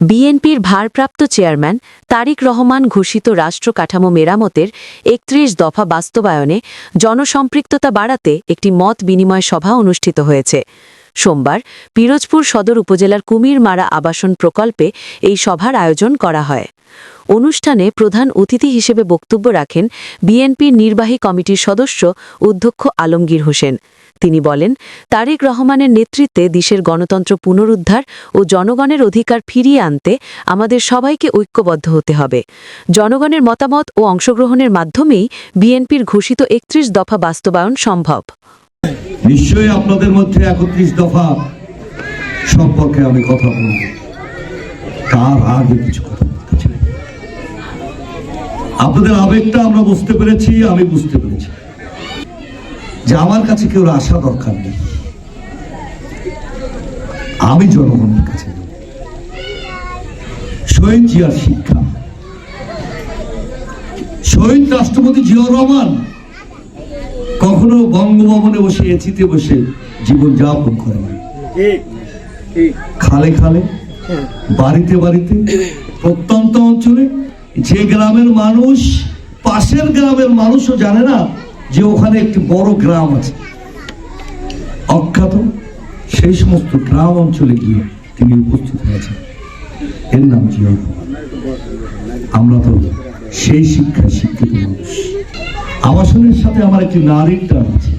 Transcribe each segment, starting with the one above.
বিএনপির ভারপ্রাপ্ত চেয়ারম্যান তারিক রহমান ঘোষিত রাষ্ট্র কাঠামো মেরামতের একত্রিশ দফা বাস্তবায়নে জনসম্পৃক্ততা বাড়াতে একটি মত বিনিময় সভা অনুষ্ঠিত হয়েছে। সোমবার পিরোজপুর সদর উপজেলার কুমিরমারা আবাসন প্রকল্পে এই সভার আয়োজন করা হয়। অনুষ্ঠানে প্রধান অতিথি হিসেবে বক্তব্য রাখেন বিএনপির নির্বাহী কমিটির সদস্য অধ্যক্ষ আলমগীর হোসেন। তিনি বলেন, তারেক রহমানের নেতৃত্বে দেশের গণতন্ত্র পুনরুদ্ধার ও জনগণের অধিকার ফিরিয়ে আনতে আমাদের সবাইকে ঐক্যবদ্ধ হতে হবে। জনগণের মতামত ও অংশগ্রহণের মাধ্যমেই বিএনপির ঘোষিত একত্রিশ দফা বাস্তবায়ন সম্ভব। নিশ্চয়ই আপনাদের মধ্যে একত্রিশ দফা সম্পর্কে আমি কথা বলব। তার আগে কিছু আপনাদের আবেগটা আমরা বুঝতে পেরেছি, আমি বুঝতে পেরেছি। যে আমার কাছে কেউ আসা দরকার নেই। আমি জনগণের কাছে শহীদ জিয়ার শিক্ষা। শহীদ রাষ্ট্রপতি জিয়াউর রহমান কখনো বঙ্গভবনে বসে এচিতে বসে জীবন যাপন করে না খালে খালে বাড়িতে বাড়িতে প্রত্যন্ত অঞ্চলে যে গ্রামের মানুষ পাশের গ্রামের মানুষও জানে না যে ওখানে একটি বড় গ্রাম আছে। অখ্যাত সেই সমস্ত গ্রাম অঞ্চলে গিয়ে তিনি উপস্থিত হয়েছেন। এর নাম জিয়া আমরা তো সেই শিক্ষায় শিক্ষিত মানুষ। আবাসনের সাথে আমার একটি নারীর টান আছে।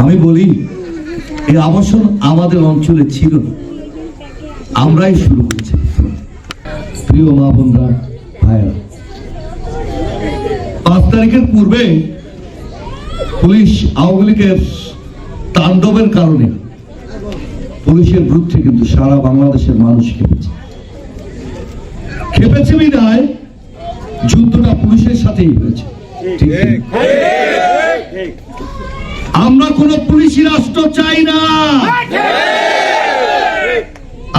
আমি বলি এই আবাসন আমাদের অঞ্চলে ছিল আমরাই শুরু করেছি। প্রিয় মা বোনরা পাঁচ তারিখের পূর্বে পুলিশ আওয়ামী লীগের তাণ্ডবের কারণে পুলিশের বিরুদ্ধে কিন্তু সারা বাংলাদেশের মানুষ খেপেছে। খেপেছে বিদায় যুদ্ধটা পুলিশের সাথেই হয়েছে। আমরা কোন পুলিশি রাষ্ট্র চাই না।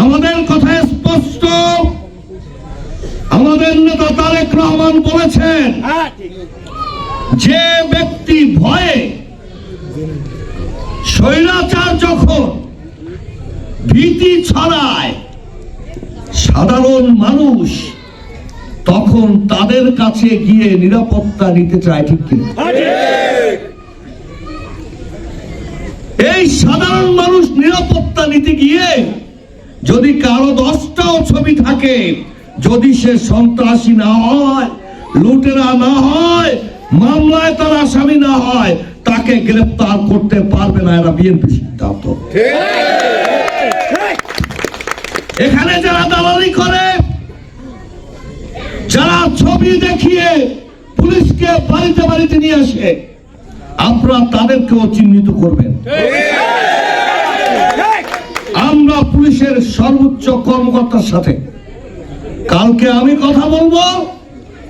আমাদের কথা স্পষ্ট। আমাদের নেতা তারেক রহমান বলেছেন যে ব্যক্তি ভয়ে স্বৈরাচার যখন ভীতি ছড়ায়, সাধারণ মানুষ তখন তাদের কাছে গিয়ে নিরাপত্তা নিতে চায় ঠিক এই সাধারণ মানুষ নিরাপত্তা নিতে গিয়ে যদি কারও দশটাও ছবি থাকে, যদি সে সন্ত্রাসী না হয়, লুটেরা না হয় মামলায় তার আসামি না হয়, তাকে গ্রেফতার করতে পারবে না এরা বিএনপি সিদ্ধান্ত। এখানে যারা দালালি করে, যারা ছবি দেখিয়ে পুলিশকে বাড়িতে বাড়িতে নিয়ে আসে, আপনারা তাদেরকেও চিহ্নিত করবেন। আমরা পুলিশের সর্বোচ্চ কর্মকর্তার সাথে। কালকে আমি কথা বলব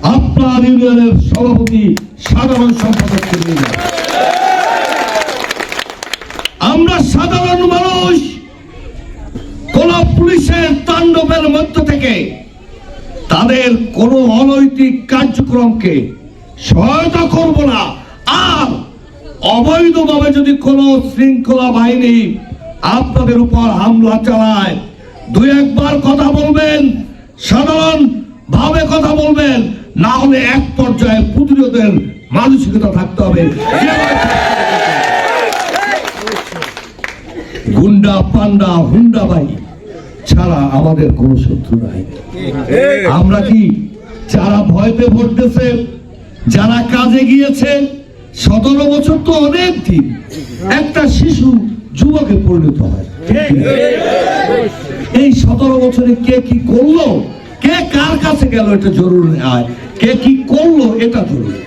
আপনার ইউনিয়নের সভাপতি সাধারণ যান। আমরা সাধারণ মানুষ, কোন পুলিশের তাণ্ডবের মধ্য থেকে তাদের কোন অনৈতিক কার্যক্রমকে সহায়তা করব না আর অবৈধভাবে যদি কোন শৃঙ্খলা বাহিনী আপনাদের উপর হামলা চালায় দুই একবার কথা বলবেন সাধারণ ভাবে কথা বলবেন না হলে এক পর্যায়ে প্রতিরোধের মানসিকতা থাকতে হবে। গুন্ডা, পান্ডা হুন্ডা বাই ছাড়া আমাদের কোনো শত্রু নাই। আমরা কি যারা ভয়তে দিয়েছে যারা কাজে গিয়েছে, সতেরো বছর তো অনেক দিন একটা শিশু যুবকে পরিণত হয়। এই সতেরো বছরে কে কি করল? কে কার কাছে গেল এটা জরুরি? নয় কে কি করল এটা জরুরি?